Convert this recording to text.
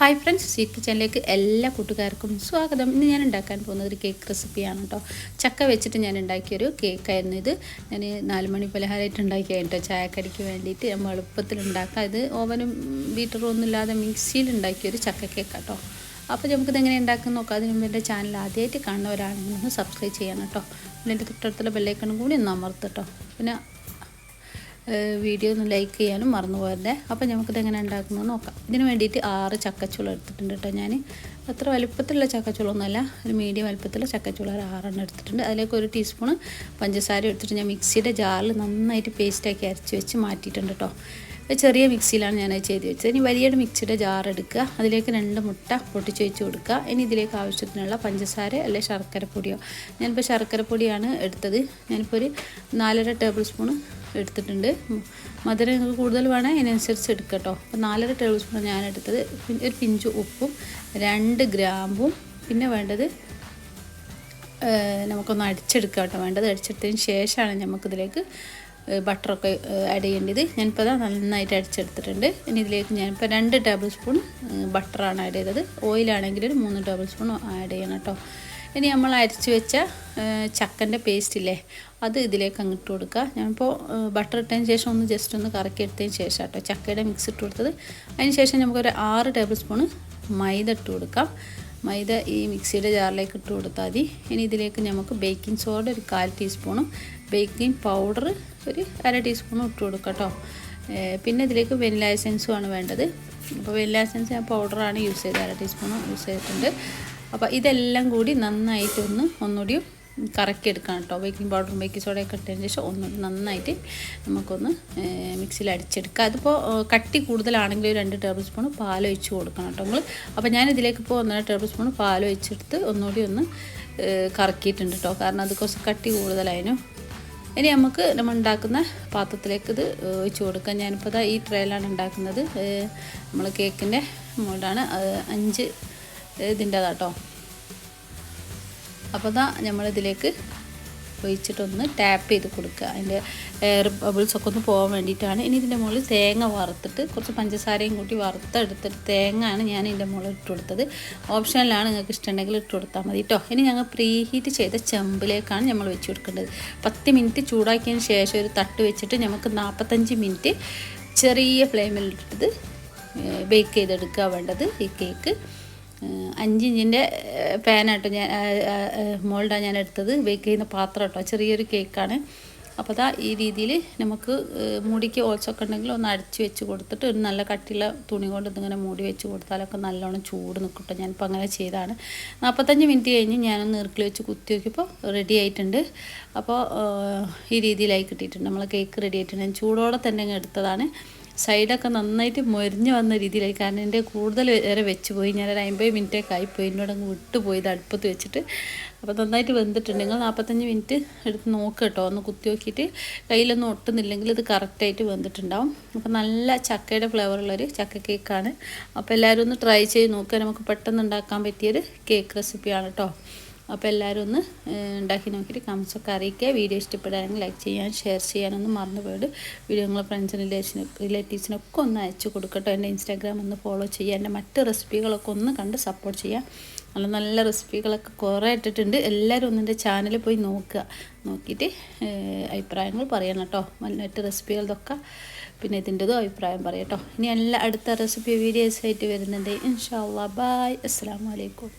Hi friends sweet കിച്ചണിലേക്ക് എല്ലാ കൂട്ടുകാർക്കും സ്വാഗതം. ഇന്ന് ഞാൻ ഉണ്ടാക്കാൻ പോകുന്നത് ഒരു കേക്ക് റെസിപ്പിയാണ് കേട്ടോ ചക്ക വെച്ചിട്ട് ഞാൻ ഉണ്ടാക്കിയൊരു കേക്കായിരുന്നു ഇത്. ഞാൻ നാല് മണി പലഹാരമായിട്ട് ഉണ്ടാക്കിയ കേട്ടോ ചായക്കടിക്ക് വേണ്ടിയിട്ട് നമ്മൾ എളുപ്പത്തിൽ ഉണ്ടാക്കാം. ഇത് ഓവനും ബീറ്ററും ഒന്നും ഇല്ലാതെ മിക്സിയിൽ ഉണ്ടാക്കിയൊരു ചക്ക കേക്ക് കേട്ടോ അപ്പോൾ നമുക്കിത് എങ്ങനെ ഉണ്ടാക്കാൻ നോക്കാം. അതിന് മുമ്പ് എന്റെ ചാനൽ ആദ്യമായിട്ട് കാണുന്നവരാണെങ്കിൽ ഒന്ന് സബ്സ്ക്രൈബ് ചെയ്യണം കേട്ടോ പിന്നെ എന്റെ തൊട്ടടുത്തുള്ള ബെല്ലൈക്കണും കൂടി ഒന്ന് അമർത്ത് കേട്ടോ പിന്നെ വീഡിയോ ഒന്ന് ലൈക്ക് ചെയ്യാനും മറന്നു പോകരുതേ. അപ്പോൾ നമുക്കിത് എങ്ങനെ ഉണ്ടാക്കുന്നത് നോക്കാം. ഇതിന് വേണ്ടിയിട്ട് ആറ് ചക്കച്ചുള എടുത്തിട്ടുണ്ട് കേട്ടോ ഞാൻ അത്ര വലുപ്പത്തിലുള്ള ചക്കച്ചുളൊന്നുമല്ല ഒരു മീഡിയം വലുപ്പത്തിലുള്ള ചക്കച്ചുള ആറെണ്ണം എടുത്തിട്ടുണ്ട്. അതിലേക്ക് ഒരു ടീസ്പൂൺ പഞ്ചസാര എടുത്തിട്ട് ഞാൻ മിക്സിയുടെ ജാറിൽ നന്നായിട്ട് പേസ്റ്റാക്കി അരച്ച് വെച്ച് മാറ്റിയിട്ടുണ്ട് കേട്ടോ. ചെറിയ മിക്സിയിലാണ് ഞാൻ ചെയ്ത് വെച്ചത്. ഇനി വലിയൊരു മിക്സിയുടെ ജാർ എടുക്കുക. അതിലേക്ക് രണ്ട് മുട്ട പൊട്ടിച്ച് വെച്ച് കൊടുക്കുക. ഇനി ഇതിലേക്ക് ആവശ്യത്തിനുള്ള പഞ്ചസാര അല്ലെങ്കിൽ ശർക്കര പൊടിയോ ഞാനിപ്പോൾ ശർക്കര പൊടിയാണ് എടുത്തത്. ഞാനിപ്പോൾ ഒരു നാലര ടേബിൾ സ്പൂൺ എടുത്തിട്ടുണ്ട്. മധുരം നിങ്ങൾക്ക് കൂടുതൽ വേണേൽ അതിനനുസരിച്ച് എടുക്കുക കേട്ടോ അപ്പോൾ നാലര ടേബിൾ സ്പൂൺ ഞാൻ എടുത്തത് ഒരു പിഞ്ച് ഉപ്പും രണ്ട് ഗ്രാമ്പും പിന്നെ വേണ്ടത് നമുക്കൊന്ന് അടിച്ചെടുക്കുക കേട്ടോ. വേണ്ടത് അടിച്ചെടുത്തതിന് ശേഷമാണ് നമുക്കിതിലേക്ക് ബട്ടറൊക്കെ ആഡ് ചെയ്യേണ്ടത്. ഞാനിപ്പോൾ അതാ നന്നായിട്ട് അടിച്ചെടുത്തിട്ടുണ്ട്. ഇനി ഇതിലേക്ക് ഞാനിപ്പോൾ രണ്ട് ടേബിൾ സ്പൂൺ ബട്ടറാണ് ആഡ് ചെയ്തത്. ഓയിലാണെങ്കിൽ ഒരു മൂന്ന് ടേബിൾ സ്പൂൺ ആഡ് ചെയ്യണം കേട്ടോ. ഇനി നമ്മൾ അരച്ച് വെച്ച ചക്കന്റെ പേസ്റ്റ് ഇല്ലേ അത് ഇതിലേക്ക് അങ്ങ് ഇട്ട് കൊടുക്കുക. ഞാനിപ്പോൾ ബട്ടർ ഇട്ടതിന് ശേഷം ഒന്ന് ജസ്റ്റ് ഒന്ന് കറക്കി എടുത്തതിന് ശേഷം കേട്ടോ ചക്കയുടെ മിക്സ് ഇട്ട് കൊടുത്തത്. അതിന് ശേഷം നമുക്കൊരു ആറ് ടേബിൾ സ്പൂണ് മൈദ ഇട്ട് കൊടുക്കാം. മൈദ ഈ മിക്സിയുടെ ജാറിലേക്ക് ഇട്ട് കൊടുത്താൽ മതി. ഇനി ഇതിലേക്ക് നമുക്ക് ബേക്കിംഗ് സോഡ ഒരു കാൽ ടീസ്പൂണും ബേക്കിംഗ് പൗഡർ ഒരു അര ടീസ്പൂണും ഇട്ട് കൊടുക്കാം കേട്ടോ. പിന്നെ ഇതിലേക്ക് വെനില എസൻസും ആണ് വേണ്ടത്. അപ്പോൾ വെനില എസെൻസ് ഞാൻ പൗഡറാണ് യൂസ് ചെയ്തത് അര ടീസ്പൂണും യൂസ് ചെയ്തിട്ടുണ്ട്. അപ്പോൾ ഇതെല്ലാം കൂടി നന്നായിട്ടൊന്ന് ഒന്നുകൂടി കറക്കിയെടുക്കാം കേട്ടോ. ബേക്കിംഗ് പൗഡറും ബേക്കിംഗ് സോഡയൊക്കെ ഇട്ടതിന് ശേഷം ഒന്ന് നന്നായിട്ട് നമുക്കൊന്ന് മിക്സിയിൽ അടിച്ചെടുക്കാം. അതിപ്പോൾ കട്ടി കൂടുതലാണെങ്കിൽ ഒരു രണ്ട് ടേബിൾ സ്പൂൺ പാൽ ഒഴിച്ച് കൊടുക്കണം കേട്ടോ നമ്മൾ അപ്പോൾ ഞാൻ ഇതിലേക്ക് ഇപ്പോൾ ഒന്നര ടേബിൾ സ്പൂൺ പാൽ ഒഴിച്ചെടുത്ത് ഒന്നുകൂടി ഒന്ന് കറക്കിയിട്ടുണ്ട് കേട്ടോ. കാരണം അത് കുറച്ച് കട്ടി കൂടുതലായിരുന്നു ഇനി നമുക്ക് നമ്മൾ ഉണ്ടാക്കുന്ന പാത്രത്തിലേക്ക് ഇത് ഒഴിച്ച് കൊടുക്കാം. ഞാനിപ്പോൾ ഈ ട്രേയിലാണ് ഉണ്ടാക്കുന്നത്. നമ്മൾ കേക്കിന്റെ മോൾഡാണ്. അഞ്ച് ഇതിന്റെതാട്ടോ. അപ്പോൾ ദാ നമ്മളിതിലേക്ക് ഒഴിച്ചിട്ടൊന്ന് ടാപ്പ് ചെയ്ത് കൊടുക്കുക. അതിന്റെ എയർ ബബിൾസ് ഒക്കെ ഒന്ന് പോകാൻ വേണ്ടിയിട്ടാണ്. ഇനി ഇതിന്റെ മുകളിൽ തേങ്ങ വറുത്തിട്ട് കുറച്ച് പഞ്ചസാരയും കൂട്ടി വറുത്തെടുത്തിട്ട് തേങ്ങയാണ് ഞാൻ ഇതിന്റെ മുകളിൽ ഇട്ട് കൊടുത്തത്. ഓപ്ഷനിലാണ് നിങ്ങൾക്ക് ഇഷ്ടമുണ്ടെങ്കിൽ ഇട്ട് കൊടുത്താൽ മതി കേട്ടോ ഇനി ഞങ്ങൾ പ്രീ ഹീറ്റ് ചെയ്ത ചെമ്പിലേക്കാണ് നമ്മൾ വെച്ച് കൊടുക്കേണ്ടത്. പത്ത് മിനിറ്റ് ചൂടാക്കിയതിന് ശേഷം ഒരു തട്ട് വെച്ചിട്ട് നമുക്ക് നാൽപ്പത്തഞ്ച് മിനിറ്റ് ചെറിയ ഫ്ലെയിമിലിട്ടത് ബേക്ക് ചെയ്തെടുക്കുക വേണ്ടത് ഈ കേക്ക് അഞ്ച് ഇഞ്ചിന്റെ പാനാട്ടോ ഞാൻ മോൾഡാണ് ഞാൻ എടുത്തത്. ബേക്ക് ചെയ്യുന്ന പാത്രം കേട്ടോ. ചെറിയൊരു കേക്കാണ്. അപ്പോൾ അതാ ഈ രീതിയിൽ നമുക്ക് മൂടിക്ക് ഓച്ചൊക്കെ ഉണ്ടെങ്കിൽ ഒന്ന് അടിച്ച് വെച്ച് കൊടുത്തിട്ട് ഒരു നല്ല കട്ടിയുള്ള തുണി കൊണ്ട് ഇതിങ്ങനെ മൂടി വെച്ച് കൊടുത്താലൊക്കെ നല്ലോണം ചൂട് നിൽക്കട്ടെ ഞാനിപ്പോൾ അങ്ങനെ ചെയ്താണ് നാൽപ്പത്തഞ്ച് മിനിറ്റ് കഴിഞ്ഞ് ഞാനൊന്ന് ഇറുക്കിൽ വെച്ച് കുത്തി നോക്കിയപ്പോൾ റെഡി ആയിട്ടുണ്ട്. അപ്പോൾ ഈ രീതിയിലായി കിട്ടിയിട്ടുണ്ട്. നമ്മൾ കേക്ക് റെഡി ആയിട്ടുണ്ട്. ഞാൻ ചൂടോടെ തന്നെ എടുത്തതാണ്. സൈഡൊക്കെ നന്നായിട്ട് മൊരിഞ്ഞ് വന്ന രീതിയിലായി. കാരണം എന്റെ കൂടുതൽ വരെ വെച്ച് പോയി. ഞാനൊരു അമ്പത് മിനിറ്റൊക്കെ ആയിപ്പോയി എന്നോട് അങ്ങ് പോയി അടുപ്പത്ത് വെച്ചിട്ട്. അപ്പോൾ നന്നായിട്ട് വെന്തിട്ടുണ്ട്. നിങ്ങൾ നാൽപ്പത്തഞ്ച് മിനിറ്റ് എടുത്ത് നോക്കുക കേട്ടോ. ഒന്ന് കുത്തി നോക്കിയിട്ട്. കയ്യിലൊന്നും ഒട്ടുന്നില്ലെങ്കിൽ ഇത് കറക്റ്റായിട്ട് വെന്തിട്ടുണ്ടാവും. അപ്പോൾ നല്ല ചക്കയുടെ ഫ്ലേവറുള്ളൊരു ചക്ക കേക്കാണ് അപ്പോൾ എല്ലാവരും ഒന്ന് ട്രൈ ചെയ്ത് നോക്കുക നമുക്ക് പെട്ടെന്ന് ഉണ്ടാക്കാൻ പറ്റിയൊരു കേക്ക് റെസിപ്പിയാണ് കേട്ടോ. അപ്പോൾ എല്ലാവരും ഒന്ന് ഉണ്ടാക്കി നോക്കിയിട്ട് കമൻസൊക്കെ അറിയിക്കുക. വീഡിയോ ഇഷ്ടപ്പെടുകയാണെങ്കിൽ ലൈക്ക് ചെയ്യാൻ ഷെയർ ചെയ്യാനൊന്നും മറന്നു പോയിട്ട് വീഡിയോ നിങ്ങളെ ഫ്രണ്ട്സിനും റിലേഷനും റിലേറ്റീവ്സിനൊക്കെ ഒന്ന് അയച്ചു കൊടുക്കട്ടോ. എന്റെ ഇൻസ്റ്റാഗ്രാം ഒന്ന് ഫോളോ ചെയ്യുക. എന്റെ മറ്റ് റെസിപ്പികളൊക്കെ ഒന്ന് കണ്ട് സപ്പോർട്ട് ചെയ്യുക. നല്ല നല്ല റെസിപ്പികളൊക്കെ കുറേ ഇട്ടിട്ടുണ്ട്. എല്ലാവരും ഒന്ന് എന്റെ ചാനലിൽ പോയി നോക്കുക. നോക്കിയിട്ട് അഭിപ്രായങ്ങൾ പറയണം കേട്ടോ. മറ്റ് റെസിപ്പികളൊക്കെ പിന്നെ ഇതിന്റെതും അഭിപ്രായം പറയാം കേട്ടോ. ഇനി എല്ലാ അടുത്ത റെസിപ്പി വീഡിയോസ് ആയിട്ട് വരുന്നുണ്ട്. ഇൻഷാ അള്ളാ. ബായ് അസ്സാം വലൈക്കും